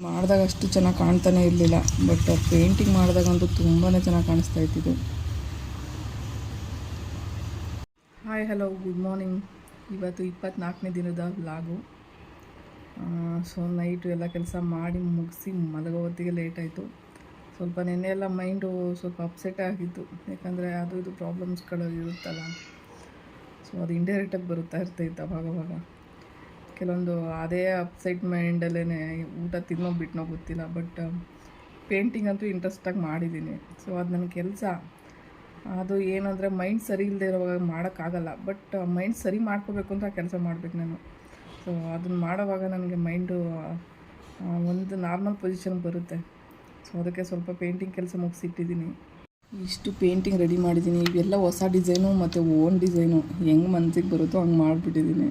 ಮಾಡಿದಾಗ ಅಷ್ಟು ಚೆನ್ನಾಗಿ ಕಾಣ್ತಾನೆ ಇರಲಿಲ್ಲ, ಬಟ್ ಪೇಂಟಿಂಗ್ ಮಾಡಿದಾಗಂತೂ ತುಂಬಾ ಚೆನ್ನಾಗಿ ಕಾಣಿಸ್ತಾ ಇತ್ತಿದ್ದು ಹಾಯ್ ಹಲೋ ಗುಡ್ ಮಾರ್ನಿಂಗ್ ಇವತ್ತು ಇಪ್ಪತ್ನಾಲ್ಕನೇ ದಿನದ ಲಾಗು ಸೊ ನೈಟು ಎಲ್ಲ ಕೆಲಸ ಮಾಡಿ ಮುಗಿಸಿ ಮಲಗೋ ಹೊತ್ತಿಗೆ ಲೇಟ್ ಆಯಿತು. ಸ್ವಲ್ಪ ನೆನ್ನೆ ಎಲ್ಲ ಮೈಂಡು ಸ್ವಲ್ಪ ಅಪ್ಸೆಟ್ ಆಗಿತ್ತು. ಯಾಕಂದರೆ ಅದು ಇದು ಪ್ರಾಬ್ಲಮ್ಸ್ಗಳು ಇರುತ್ತಲ್ಲ. ಸೊ ಅದು ಇಂಡೈರೆಕ್ಟಾಗಿ ಬರುತ್ತಾ ಇರ್ತೈತೆ ಅವಾಗವಾಗ. ಅವಾಗ ಕೆಲವೊಂದು ಅದೇ ಅಪ್ಸೈಟ್ ಮೈಂಡಲ್ಲೇ ಊಟ ತಿನ್ನೋ ಬಿಟ್ಟನೋ ಗೊತ್ತಿಲ್ಲ ಬಟ್ ಪೇಂಟಿಂಗ್ ಅಂತೂ ಇಂಟ್ರೆಸ್ಟಾಗಿ ಮಾಡಿದ್ದೀನಿ ಸೊ ಅದು ನನ್ನ ಕೆಲಸ. ಅದು ಏನಂದರೆ ಮೈಂಡ್ ಸರಿ ಇಲ್ಲದೆ ಇರೋವಾಗ ಮಾಡೋಕ್ಕಾಗಲ್ಲ ಬಟ್ ಮೈಂಡ್ ಸರಿ ಮಾಡ್ಕೋಬೇಕು ಅಂತ ಕೆಲಸ ಮಾಡಬೇಕು ನಾನು. ಸೊ ಅದನ್ನು ಮಾಡೋವಾಗ ನನಗೆ ಮೈಂಡು ಒಂದು ನಾರ್ಮಲ್ ಪೊಸಿಷನ್ ಬರುತ್ತೆ. ಸೊ ಅದಕ್ಕೆ ಸ್ವಲ್ಪ ಪೇಂಟಿಂಗ್ ಕೆಲಸ ಮುಗಿಸಿಟ್ಟಿದ್ದೀನಿ ಇಷ್ಟು ಪೇಂಟಿಂಗ್ ರೆಡಿ ಮಾಡಿದ್ದೀನಿ ಇವೆಲ್ಲ ಹೊಸ ಡಿಸೈನು ಮತ್ತು ಓನ್ ಡಿಸೈನು ಹೆಂಗೆ ಮನಸ್ಸಿಗೆ ಬರುತ್ತೋ ಹಂಗೆ ಮಾಡಿಬಿಟ್ಟಿದ್ದೀನಿ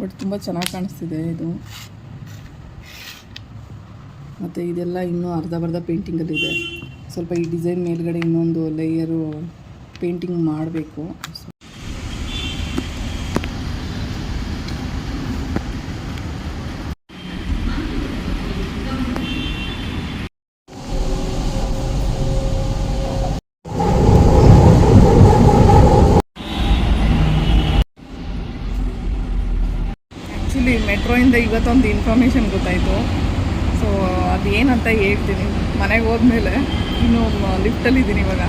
ಬಟ್ ತುಂಬ ಚೆನ್ನಾಗಿ ಕಾಣಿಸ್ತಿದೆ ಇದು. ಮತ್ತು ಇದೆಲ್ಲ ಇನ್ನೂ ಅರ್ಧ ಬರ್ಧ ಪೇಂಟಿಂಗಲ್ಲಿದೆ ಸ್ವಲ್ಪ ಈ ಡಿಸೈನ್ ಮೇಲ್ಗಡೆ ಇನ್ನೊಂದು ಲೇಯರು ಪೇಂಟಿಂಗ್ ಮಾಡಬೇಕು. ಆ್ಯಕ್ಚುಲಿ ಮೆಟ್ರೋಯಿಂದ ಇವತ್ತೊಂದು ಇನ್ಫಾರ್ಮೇಷನ್ ಗೊತ್ತಾಯಿತು. ಸೊ ಏನಂತ ಹೇಳ್ತೀನಿ. ಮನೆಗೆ ಹೋದ್ಮೇಲೆ ಇನ್ನು ಲಿಫ್ಟಲ್ಲಿದ್ದೀನಿ ಇವಾಗ.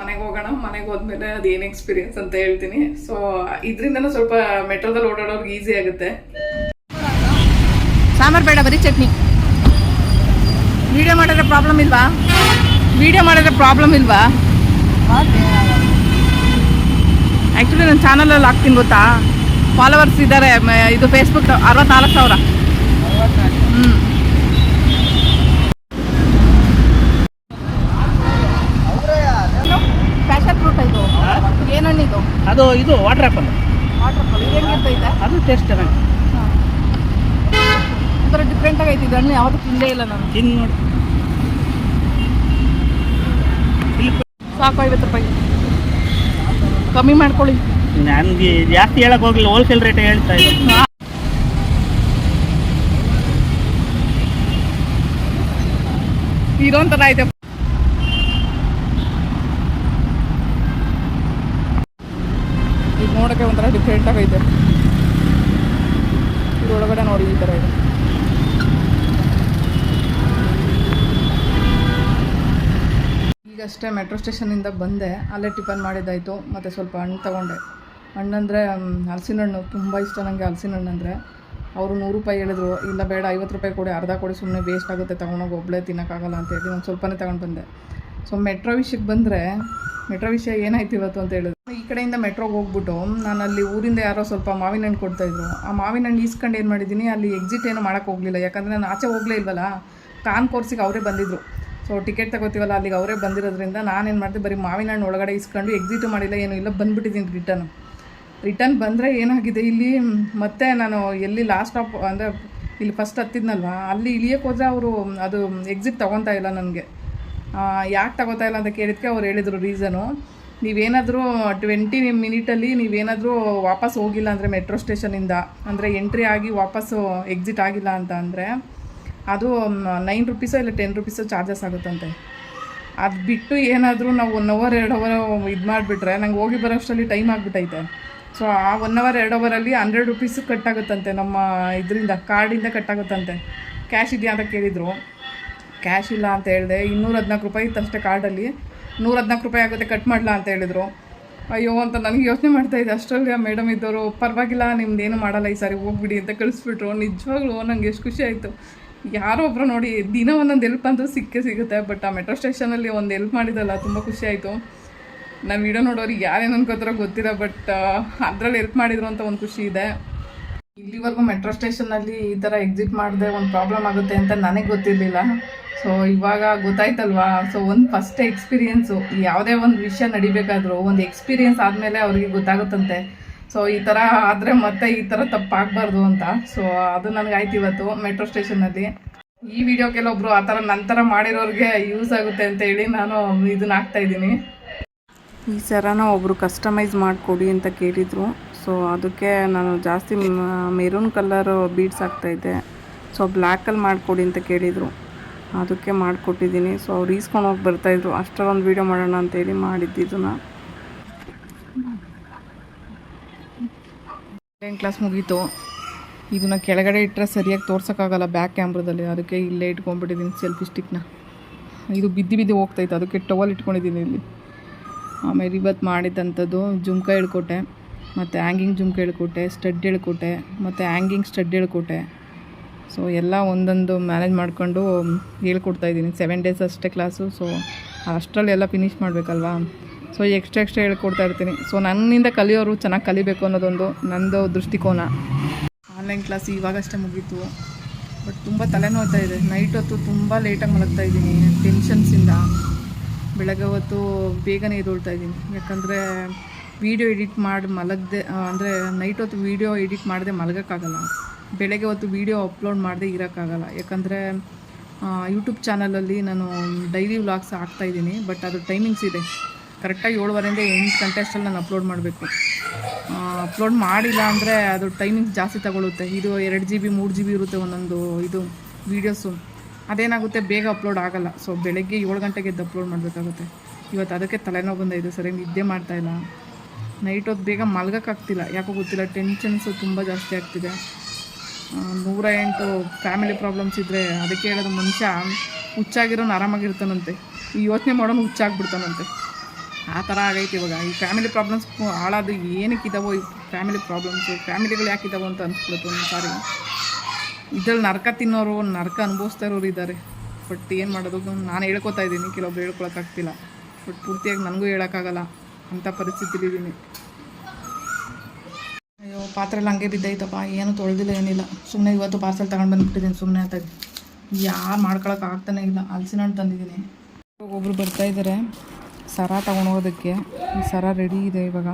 ಮನೆಗೆ ಹೋಗೋಣ ಮನೆಗೆ ಹೋದ್ಮೇಲೆ ಅದೇನು ಎಕ್ಸ್ಪೀರಿಯನ್ಸ್ ಅಂತ ಹೇಳ್ತೀನಿ. ಸೊ ಇದರಿಂದನೂ ಸ್ವಲ್ಪ ಮೆಟ್ರೋದಲ್ಲಿ ಓಡಾಡೋರ್ಗೆ ಈಸಿ ಆಗುತ್ತೆ. ಸಾಂಬಾರು ಬೇಡ ಬರೀ ಚಟ್ನಿ. ವಿಡಿಯೋ ಮಾಡಿದ್ರೆ ಪ್ರಾಬ್ಲಮ್ ಇಲ್ವಾ? ವಿಡಿಯೋ ಮಾಡಿದ್ರೆ ಪ್ರಾಬ್ಲಮ್ ಇಲ್ವಾ? ಆ್ಯಕ್ಚುಲಿ ನನ್ನ ಚಾನಲಲ್ಲಿ ಹಾಕ್ತೀನಿ ಗೊತ್ತಾ? ಫಾಲೋವರ್ಸ್ ಇದ್ದಾರೆ ಇದು ಫೇಸ್ಬುಕ್ ಅರವತ್ನಾಲ್ಕು ಸಾವಿರ. ಹ್ಞೂ ಪ್ಯಾಷನ್ ಫ್ರೂಟ್ ಇದು. ಏನು ಹಣ್ಣಿದು ಅದು ಇದು ವಾಟರ್ ಆ್ಯಪಲ್ ಅದು ಟೇಸ್ಟ್ ಚೆನ್ನಾಗಿ ಒಂಥರ ಡಿಫ್ರೆಂಟ್ ಆಗೈತಿ ಇದು ಹಣ್ಣು ಯಾವುದು ತಿಂದೇ ಇಲ್ಲ ನಾನು. ತಿಂದು ನೋಡಿ. ಸಾಕು ಐವತ್ತು ರೂಪಾಯಿ. ಕಮ್ಮಿ ಮಾಡ್ಕೊಳ್ಳಿ. ನನಗೆ ಜಾಸ್ತಿ ಹೇಳಕ್ ಹೋಗಿಲ್ಲ ಹೋಲ್ಸೇಲ್ ರೇಟ್ ಹೇಳ್ತಾ ಇದ್ದೀನಿ ಇರೋಂಥರ ಐತೆ. ಈಗ ನೋಡೋಕ್ಕೆ ಒಂಥರ ಡಿಫ್ರೆಂಟ್ ಆಗೈತೆ ಇದ್ರೊಳಗಡೆ ನೋಡಿ ಈ ತರ ಇದೆ. ಈಗಷ್ಟೇ ಮೆಟ್ರೋ ಸ್ಟೇಷನ್ ಇಂದ ಬಂದೆ, ಅಲ್ಲೇ ಟಿಫನ್ ಮಾಡಿದ್ದಾಯ್ತು, ಮತ್ತೆ ಸ್ವಲ್ಪ ಹಣ್ಣು ತೊಗೊಂಡೆ. ಹಣ್ಣಂದರೆ ಹಲಸಿನ ಹಣ್ಣು ತುಂಬ ಇಷ್ಟ ನನಗೆ ಹಲಸಿನ ಹಣ್ಣು ಅಂದರೆ. ಅವರು ನೂರು ರೂಪಾಯಿ ಹೇಳಿದ್ರು, ಇಲ್ಲ ಬೇಡ, ಐವತ್ತು ರೂಪಾಯಿ ಕೊಡಿ, ಅರ್ಧ ಕೊಡಿ ಸುಮ್ಮನೆ ವೇಸ್ಟ್ ಆಗುತ್ತೆ, ತೊಗೊಂಡೋಗಿ ಒಬ್ಬಳೇ ತಿನ್ನೋಕ್ಕಾಗಲ್ಲ ಅಂತ ಹೇಳಿ ಸ್ವಲ್ಪನೇ ತಗೊಂಡು ಬಂದೆ. ಸೊ ಮೆಟ್ರೋ ವಿಷಯಕ್ಕೆ ಬಂದರೆ ಮೆಟ್ರೋ ವಿಷಯ ಏನಾಯ್ತು ಇವತ್ತು ಅಂತ ಹೇಳಿದ್ರು. ಈ ಕಡೆಯಿಂದ ಮೆಟ್ರೋಗೆ ಹೋಗ್ಬಿಟ್ಟು, ನಾನು ಅಲ್ಲಿ ಊರಿಂದ ಯಾರೋ ಸ್ವಲ್ಪ ಮಾವಿನ ಹಣ್ಣು ಕೊಡ್ತಾಯಿದ್ರು ಆ ಮಾವಿನ ಹಣ್ಣು ಈಸ್ಕೊಂಡು ಏನು ಮಾಡಿದ್ದೀನಿ, ಅಲ್ಲಿ ಎಕ್ಸಿಟ್ ಏನು ಮಾಡೋಕ್ಕೆ ಹೋಗಲಿಲ್ಲ. ಯಾಕಂದರೆ ನಾನು ಆಚೆ ಹೋಗಲೇ ಇಲ್ವಲ್ಲ, ಕಾನ್ ಕೋರ್ಸಿಗೆ ಅವರೇ ಬಂದಿದ್ದರು ಸೊ ಟಿಕೆಟ್ ತಗೋತೀವಲ್ಲ, ಅಲ್ಲಿಗೆ ಅವರೇ ಬಂದಿರೋದ್ರಿಂದ ನಾನೇನು ಮಾಡಿದೆ, ಬರೀ ಮಾವಿನ ಹಣ್ಣು ಒಳಗಡೆ ಇಸ್ಕೊಂಡು ಎಕ್ಸಿಟ್ ಮಾಡಿಲ್ಲ, ಏನೂ ಇಲ್ಲ ಬಂದುಬಿಟ್ಟಿದ್ದೀನಿ ರಿಟರ್ನ್ ರಿಟರ್ನ್ ಬಂದರೆ ಏನಾಗಿದೆ? ಇಲ್ಲಿ ಮತ್ತೆ ನಾನು ಎಲ್ಲಿ ಲಾಸ್ಟ್ ಆಫ್ ಅಂದರೆ ಇಲ್ಲಿ ಫಸ್ಟ್ ಹತ್ತಿದ್ನಲ್ವ? ಅಲ್ಲಿ ಇಳಿಯಕ್ಕೆ ಹೋದರೆ ಅವರು ಅದು ಎಕ್ಸಿಟ್ ತೊಗೊತಾ ಇಲ್ಲ ನನಗೆ. ಯಾಕೆ ತಗೋತಾ ಇಲ್ಲ ಅಂತ ಕೇಳಿದ್ಕೆ ಅವ್ರು ಹೇಳಿದರು ರೀಸನು ನೀವೇನಾದರೂ ಟ್ವೆಂಟಿ ಮಿನಿಟಲ್ಲಿ ನೀವೇನಾದರೂ ವಾಪಸ್ ಹೋಗಿಲ್ಲ ಅಂದರೆ ಮೆಟ್ರೋ ಸ್ಟೇಷನಿಂದ ಅಂದರೆ ಎಂಟ್ರಿ ಆಗಿ ವಾಪಸ್ಸು ಎಕ್ಸಿಟ್ ಆಗಿಲ್ಲ ಅಂತ ಅಂದರೆ, ಅದು ನೈನ್ ರುಪೀಸೋ ಇಲ್ಲ ಟೆನ್ ರುಪೀಸೋ ಚಾರ್ಜಸ್ ಆಗುತ್ತಂತೆ? ಅದು ಬಿಟ್ಟು ಏನಾದರೂ ನಾವು ಒನ್ ಅವರ್ ಎರಡು ಅವರ್ ಇದು ಮಾಡಿಬಿಟ್ರೆ ನಂಗೆ ಹೋಗಿ ಬರೋಷ್ಟರಲ್ಲಿ ಟೈಮ್ ಆಗಿಬಿಟ್ಟೈತೆ ಸೊ ಆ ಒನ್ ಅವರ್ ಎರಡು ಅವರಲ್ಲಿ ಹಂಡ್ರೆಡ್ ರುಪೀಸು ಕಟ್ಟಾಗುತ್ತಂತೆ. ನಮ್ಮ ಇದರಿಂದ ಕಾರ್ಡಿಂದ ಕಟ್ಟಾಗುತ್ತಂತೆ. ಕ್ಯಾಶ್ ಇದೆಯಾ ಅಂತ ಕೇಳಿದರು. ಕ್ಯಾಶ್ ಇಲ್ಲ ಅಂತ ಹೇಳಿದೆ. ಇನ್ನೂರ ಹದಿನಾಲ್ಕು ರೂಪಾಯಿ ಇತ್ತು ಅಷ್ಟೇ ಕಾರ್ಡಲ್ಲಿ ನೂರ ಹದಿನಾಲ್ಕು ರೂಪಾಯಿ ಆಗುತ್ತೆ ಕಟ್ ಮಾಡಲಾ ಅಂತ ಹೇಳಿದರು. ಅಯ್ಯೋ ಅಂತ ನನಗೆ ಯೋಚನೆ ಮಾಡ್ತಾಯಿದ್ದೆ ಅಷ್ಟರಲ್ಲಿ ಆ ಮೇಡಮ್ ಇದ್ದವರು, ಪರವಾಗಿಲ್ಲ, ನಿಮ್ದು ಏನು ಮಾಡಲ್ಲ, ಈ ಸಾರಿ ಹೋಗ್ಬಿಡಿ ಅಂತ ಕಳಿಸ್ಬಿಟ್ರು. ನಿಜವಾಗ್ಲೂ ನಂಗೆ ಎಷ್ಟು ಖುಷಿ ಆಯಿತು. ಯಾರೋ ಒಬ್ಬರು ನೋಡಿ ದಿನ ಒಂದೊಂದು ಎಲ್ಪ್ ಅಂತೂ ಸಿಕ್ಕೇ ಸಿಗುತ್ತೆ. ಬಟ್ ಆ ಮೆಟ್ರೋ ಸ್ಟೇಷನಲ್ಲಿ ಒಂದು ಎಲ್ಪ್ ಮಾಡಿದಲ್ಲ ತುಂಬ ಖುಷಿ ಆಯಿತು. ನಾನು ವಿಡಿಯೋ ನೋಡೋರಿಗೆ ಯಾರೇನು ಅನ್ಕೋತಾರೋ ಗೊತ್ತಿಲ್ಲ ಬಟ್ ಅದರಲ್ಲಿ ಹೆಲ್ಪ್ ಮಾಡಿದ್ರು ಅಂತ ಒಂದು ಖುಷಿ ಇದೆ. ಇಲ್ಲಿವರೆಗೂ ಮೆಟ್ರೋ ಸ್ಟೇಷನಲ್ಲಿ ಈ ಥರ ಎಕ್ಸಿಟ್ ಮಾಡಿದೆ ಒಂದು ಪ್ರಾಬ್ಲಮ್ ಆಗುತ್ತೆ ಅಂತ ನನಗೆ ಗೊತ್ತಿರಲಿಲ್ಲ. ಸೊ ಇವಾಗ ಗೊತ್ತಾಯ್ತಲ್ವಾ? ಸೊ ಒಂದು ಫಸ್ಟ್ ಎಕ್ಸ್ಪೀರಿಯೆನ್ಸು ಯಾವುದೇ ಒಂದು ವಿಷಯ ನಡಿಬೇಕಾದ್ರೂ, ಒಂದು ಎಕ್ಸ್ಪೀರಿಯೆನ್ಸ್ ಆದಮೇಲೆ ಅವರಿಗೆ ಗೊತ್ತಾಗುತ್ತಂತೆ. ಸೊ ಈ ಥರ ಆದರೆ ಮತ್ತೆ ಈ ಥರ ತಪ್ಪಾಗಬಾರ್ದು ಅಂತ. ಸೊ ಅದು ನನಗೆ ಆಯ್ತು ಇವತ್ತು ಮೆಟ್ರೋ ಸ್ಟೇಷನಲ್ಲಿ ಈ ವಿಡಿಯೋ ಕೆಲವೊಬ್ರು ಆ ಥರ ನಂತರ ಮಾಡಿರೋರಿಗೆ ಯೂಸ್ ಆಗುತ್ತೆ ಅಂತ ಹೇಳಿ ನಾನು ಇದನ್ನ ಹಾಕ್ತಾ ಇದ್ದೀನಿ. ಈ ಸರನ ಒಬ್ಬರು ಕಸ್ಟಮೈಸ್ ಮಾಡಿಕೊಡಿ ಅಂತ ಕೇಳಿದರು. ಸೊ ಅದಕ್ಕೆ ನಾನು ಜಾಸ್ತಿ ಮೆರೂನ್ ಕಲರ್ ಬೀಡ್ಸ್ ಹಾಕ್ತಾಯಿದ್ದೆ ಸೊ ಬ್ಲ್ಯಾಕಲ್ಲಿ ಮಾಡಿಕೊಡಿ ಅಂತ ಕೇಳಿದರು. ಅದಕ್ಕೆ ಮಾಡಿಕೊಟ್ಟಿದ್ದೀನಿ. ಸೊ ಅವ್ರು ಈಸ್ಕೊಂಡು ಹೋಗಿ ಬರ್ತಾಯಿದ್ರು ಅಷ್ಟರೊಂದು ವೀಡಿಯೋ ಮಾಡೋಣ ಅಂತೇಳಿ ಮಾಡಿದ್ದಿದ್ದನ್ನು ಆನ್ಲೈನ್ ಕ್ಲಾಸ್ ಮುಗೀತು. ಇದನ್ನು ಕೆಳಗಡೆ ಇಟ್ಟರೆ ಸರಿಯಾಗಿ ತೋರ್ಸೋಕ್ಕಾಗಲ್ಲ ಬ್ಯಾಕ್ ಕ್ಯಾಮ್ರದಲ್ಲಿ ಅದಕ್ಕೆ ಇಲ್ಲೇ ಇಟ್ಕೊಂಡ್ಬಿಟ್ಟಿದ್ದೀನಿ ಸೆಲ್ಫಿ ಸ್ಟಿಕ್ನ ಇದು ಬಿದ್ದು ಬಿದ್ದು ಹೋಗ್ತಾಯಿತ್ತು ಅದಕ್ಕೆ ಟವಲ್ ಇಟ್ಕೊಂಡಿದ್ದೀನಿ ಇಲ್ಲಿ. ಆಮೇಲೆ ಇವತ್ತು ಮಾಡಿದ್ದಂಥದ್ದು ಜುಮ್ಕ ಹೇಳ್ಕೊಟ್ಟೆ ಮತ್ತು ಹ್ಯಾಂಗಿಂಗ್ ಜುಮ್ಕ ಹೇಳ್ಕೊಟ್ಟೆ ಸ್ಟಡ್ ಹೇಳ್ಕೊಟ್ಟೆ ಮತ್ತು ಹ್ಯಾಂಗಿಂಗ್ ಸ್ಟಡ್ ಹೇಳ್ಕೊಟ್ಟೆ ಸೊ ಎಲ್ಲ ಒಂದೊಂದು ಮ್ಯಾನೇಜ್ ಮಾಡ್ಕೊಂಡು ಹೇಳ್ಕೊಡ್ತಾಯಿದ್ದೀನಿ ಸೆವೆನ್ ಡೇಸ್ ಅಷ್ಟೇ ಕ್ಲಾಸು ಸೊ ಅಷ್ಟರಲ್ಲಿ ಎಲ್ಲ ಫಿನಿಷ್ ಮಾಡಬೇಕಲ್ವಾ? ಸೊ ಎಕ್ಸ್ಟ್ರಾ ಎಕ್ಸ್ಟ್ರಾ ಹೇಳ್ಕೊಡ್ತಾ ಇರ್ತೀನಿ. ಸೊ ನನ್ನಿಂದ ಕಲಿಯೋರು ಚೆನ್ನಾಗಿ ಕಲಿಬೇಕು ಅನ್ನೋದೊಂದು ನಂದು ದೃಷ್ಟಿಕೋನ. ಆನ್ಲೈನ್ ಕ್ಲಾಸ್ ಇವಾಗಷ್ಟೇ ಮುಗೀತು. ಬಟ್ ತುಂಬ ತಲೆನೋವ್ತಾ ಇದೆ. ನೈಟ್ ಹೊತ್ತು ತುಂಬ ಲೇಟಾಗಿ ಮಲಗ್ತಾ ಇದ್ದೀನಿ. ಟೆನ್ಷನ್ಸಿಂದ ಬೆಳಗ್ಗೆ ಹೊತ್ತು ಬೇಗನೆ ಎದ್ದೊಳ್ತಾ ಇದ್ದೀನಿ. ಯಾಕಂದರೆ ವೀಡಿಯೋ ಎಡಿಟ್ ಮಾಡಿ ಮಲಗದೆ ಅಂದರೆ ನೈಟ್ ಹೊತ್ತು ವೀಡಿಯೋ ಎಡಿಟ್ ಮಾಡದೆ ಮಲಗೋಕ್ಕಾಗಲ್ಲ. ಬೆಳಗ್ಗೆ ಹೊತ್ತು ವೀಡಿಯೋ ಅಪ್ಲೋಡ್ ಮಾಡದೆ ಇರೋಕ್ಕಾಗಲ್ಲ. ಯಾಕಂದರೆ ಯೂಟ್ಯೂಬ್ ಚಾನಲಲ್ಲಿ ನಾನು ಡೈಲಿ ವ್ಲಾಗ್ಸ್ ಹಾಕ್ತಾಯಿದ್ದೀನಿ ಬಟ್ ಅದು ಟೈಮಿಂಗ್ಸ್ ಇದೆ. ಕರೆಕ್ಟಾಗಿ ಏಳುವರೆಯಿಂದ ಎಂಟು ಗಂಟೆ ಅಷ್ಟರಲ್ಲಿ ನಾನು ಅಪ್ಲೋಡ್ ಮಾಡಬೇಕು. ಅಪ್ಲೋಡ್ ಮಾಡಿಲ್ಲ ಅಂದರೆ ಅದು ಟೈಮಿಂಗ್ಸ್ ಜಾಸ್ತಿ ತಗೊಳುತ್ತೆ. ಇದು ಎರಡು ಜಿ ಬಿ ಮೂರು ಜಿ ಬಿ ಇರುತ್ತೆ ಒಂದೊಂದು ಇದು ವೀಡಿಯೋಸು ಅದೇನಾಗುತ್ತೆ? ಬೇಗ ಅಪ್ಲೋಡ್ ಆಗಲ್ಲ. ಸೊ ಬೆಳಗ್ಗೆ ಏಳು ಗಂಟೆಗೆ ಎದ್ದು ಅಪ್ಲೋಡ್ ಮಾಡಬೇಕಾಗುತ್ತೆ. ಇವತ್ತು ಅದಕ್ಕೆ ತಲೆನೋವು ಬಂದೈತೆ ಸರಿಯಾಗಿ ನಿದ್ದೆ ಮಾಡ್ತಾಯಿಲ್ಲ ನೈಟ್ ಹೊತ್ತು ಬೇಗ ಮಲ್ಗೋಕ್ಕಾಗ್ತಿಲ್ಲ. ಯಾಕೋ ಗೊತ್ತಿಲ್ಲ ಟೆನ್ಷನ್ಸು ತುಂಬ ಜಾಸ್ತಿ ಆಗ್ತಿದೆ. ನೂರ ಎಂಟು ಫ್ಯಾಮಿಲಿ ಪ್ರಾಬ್ಲಮ್ಸ್ ಇದ್ದರೆ ಅದಕ್ಕೆ ಹೇಳೋದು ಮನುಷ್ಯ ಹುಚ್ಚಾಗಿರೋನು ಆರಾಮಾಗಿರ್ತಾನಂತೆ. ಈ ಯೋಚನೆ ಮಾಡೋನು ಹುಚ್ಚಾಗ್ಬಿಡ್ತಾನಂತೆ. ಆ ಥರ ಆಗೈತೆ ಇವಾಗ. ಈ ಫ್ಯಾಮಿಲಿ ಪ್ರಾಬ್ಲಮ್ಸ್ ಹಾಳಾದು ಏನಕ್ಕಿದ್ದಾವೋ ಈ ಫ್ಯಾಮಿಲಿ ಪ್ರಾಬ್ಲಮ್ಸು ಫ್ಯಾಮಿಲಿಗಳು ಯಾಕಿದ್ದಾವೋ ಅಂತ ಅನ್ಸ್ಬಿಡುತ್ತೆ ಒಂದು ಸಾರಿ ಇದ್ರಲ್ಲಿ ನರಕ ತಿನ್ನೋರು, ನರಕ ಅನುಭವಿಸ್ತಾ ಇರೋರು ಇದ್ದಾರೆ. ಬಟ್ ಏನು ಮಾಡೋದು? ನಾನು ಹೇಳ್ಕೊತಾ ಇದ್ದೀನಿ, ಕೆಲವೊಬ್ರು ಹೇಳ್ಕೊಳಕ್ಕಾಗ್ತಿಲ್ಲ. ಬಟ್ ಪೂರ್ತಿಯಾಗಿ ನನಗೂ ಹೇಳೋಕ್ಕಾಗಲ್ಲ. ಅಂಥ ಪರಿಸ್ಥಿತಿಲಿದ್ದೀನಿ ಅಯ್ಯೋ, ಪಾತ್ರೆಲ್ಲ ಹಂಗೆ ಬಿದ್ದೈತಪ್ಪ ಏನು ತೊಳೆದಿಲ್ಲ, ಏನಿಲ್ಲ. ಸುಮ್ಮನೆ ಇವತ್ತು ಪಾರ್ಸೆಲ್ ತಗೊಂಡು ಬಂದುಬಿಟ್ಟಿದ್ದೀನಿ ಸುಮ್ಮನೆ ಅಂತ ಯಾರು ಮಾಡ್ಕೊಳಕ್ಕೆ ಆಗ್ತಾನೆ ಇಲ್ಲ. ಹಲಸಿನ ಹಣ್ಣು ತಂದಿದ್ದೀನಿ ಒಬ್ಬರು ಬರ್ತಾಯಿದ್ದಾರೆ ಸರ ತಗೊಂಡೋಗೋದಕ್ಕೆ ಈ ಸರ ರೆಡಿ ಇದೆ ಇವಾಗ.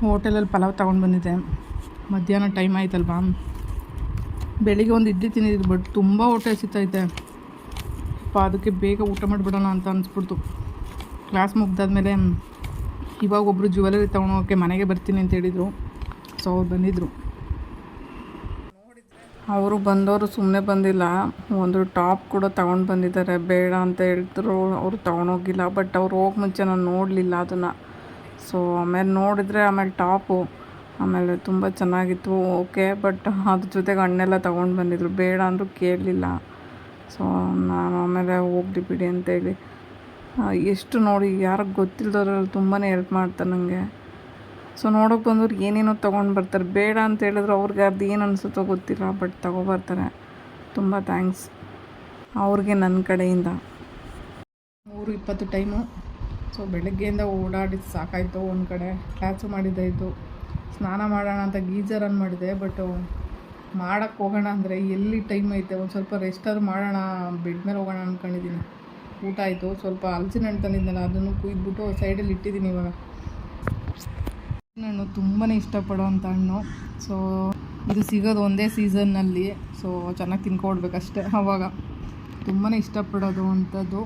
ಹೋಟೆಲಲ್ಲಿ ಪಲಾವ್ ತೊಗೊಂಡು ಬಂದಿದ್ದೆ. ಮಧ್ಯಾಹ್ನ ಟೈಮ್ ಆಯ್ತಲ್ವಾ? ಬೆಳಿಗ್ಗೆ ಒಂದು ಇಡ್ಲಿ ತಿಂದಿದ್ದು ಬಟ್ ತುಂಬ ಹೊಟ್ಟೆ ಹಸಿತೈತೆ. ಅಪ್ಪ, ಅದಕ್ಕೆ ಬೇಗ ಊಟ ಮಾಡಿಬಿಡೋಣ ಅಂತ ಅನಿಸ್ಬಿಡ್ತು. ಕ್ಲಾಸ್ ಮುಗ್ದಾದ್ಮೇಲೆ, ಇವಾಗ ಒಬ್ಬರು ಜ್ಯುವೆಲರಿ ತೊಗೊಳೋಕ್ಕೆ ಮನೆಗೆ ಬರ್ತೀನಿ ಅಂತ ಹೇಳಿದರು. ಸೊ ಅವ್ರು ಬಂದಿದ್ದರು ಅವರು ಬಂದವರು ಸುಮ್ಮನೆ ಬಂದಿಲ್ಲ. ಒಂದು ಟಾಪ್ ಕೂಡ ತಗೊಂಡು ಬಂದಿದ್ದಾರೆ. ಬೇಡ ಅಂತ ಹೇಳಿದ್ರು. ಅವರು ತೊಗೊಂಡೋಗಿಲ್ಲ ಬಟ್ ಅವ್ರು ಹೋಗಿ ಮುಂಚೆ ನಾನು ನೋಡಲಿಲ್ಲ ಅದನ್ನು. ಸೊ ಆಮೇಲೆ ನೋಡಿದರೆ ಆಮೇಲೆ ಟಾಪು ಆಮೇಲೆ ತುಂಬ ಚೆನ್ನಾಗಿತ್ತು, ಓಕೆ, ಬಟ್ ಅದ್ರ ಜೊತೆಗೆ ಹಣ್ಣೆಲ್ಲ ತೊಗೊಂಡು ಬಂದಿದ್ರು. ಬೇಡ ಅಂದರೂ ಕೇಳಲಿಲ್ಲ. ಸೊ ನಾನು ಆಮೇಲೆ ಹೋಗ್ಲಿ ಬಿಡಿ ಅಂತೇಳಿ. ಎಷ್ಟು ನೋಡಿ, ಯಾರಿಗೆ ಗೊತ್ತಿಲ್ಲದವ್ರಲ್ಲಿ ತುಂಬಾ ಹೆಲ್ಪ್ ಮಾಡ್ತಾರೆ ನನಗೆ ಸೊ ನೋಡೋಕೆ ಬಂದವ್ರು ಏನೇನೋ ತೊಗೊಂಡು ಬರ್ತಾರೆ. ಬೇಡ ಅಂತ ಹೇಳಿದ್ರು ಅವ್ರಿಗೆ ಅದು ಏನು ಅನಿಸುತ್ತೋ ಗೊತ್ತಿಲ್ಲ, ಬಟ್ ತೊಗೊಬರ್ತಾರೆ ತುಂಬ ಥ್ಯಾಂಕ್ಸ್ ಅವ್ರಿಗೆ ನನ್ನ ಕಡೆಯಿಂದ. ಮೂರು ಇಪ್ಪತ್ತು ಟೈಮು ಸೊ ಬೆಳಗ್ಗೆಯಿಂದ ಓಡಾಡಿದ್ದು ಸಾಕಾಯಿತು, ಒಂದು ಕಡೆ ಕ್ಲಾಸು ಮಾಡಿದ್ದಾಯಿತು ಸ್ನಾನ ಮಾಡೋಣ ಅಂತ ಗೀಜರ್ ಆನ್ ಮಾಡಿದೆ ಬಟ್ ಮಾಡೋಕ್ಕೆ ಹೋಗೋಣ ಅಂದರೆ ಎಲ್ಲಿ ಟೈಮ್ ಐತೆ? ಒಂದು ಸ್ವಲ್ಪ ರೆಸ್ಟಾದ್ರು ಮಾಡೋಣ ಬೆಡ್ ಮೇಲೆ ಹೋಗೋಣ ಅಂದ್ಕೊಂಡಿದ್ದೀನಿ ಊಟ ಆಯಿತು, ಸ್ವಲ್ಪ ಹಲಸಿನ ಹಣ್ಣು ತಂದಿದ್ದೆನಲ್ಲ ಅದನ್ನು ಕುಯ್ದುಬಿಟ್ಟು ಸೈಡಲ್ಲಿ ಇಟ್ಟಿದ್ದೀನಿ ಇವಾಗ. ಹಣ್ಣು ತುಂಬಾ ಇಷ್ಟಪಡೋವಂಥ ಹಣ್ಣು. ಸೊ ಇದು ಸಿಗೋದು ಒಂದೇ ಸೀಸನ್ನಲ್ಲಿ ಸೊ ಚೆನ್ನಾಗಿ ತಿನ್ಕೊಡ್ಬೇಕಷ್ಟೇ ಅವಾಗ. ತುಂಬಾ ಇಷ್ಟಪಡೋದು ಅಂಥದ್ದು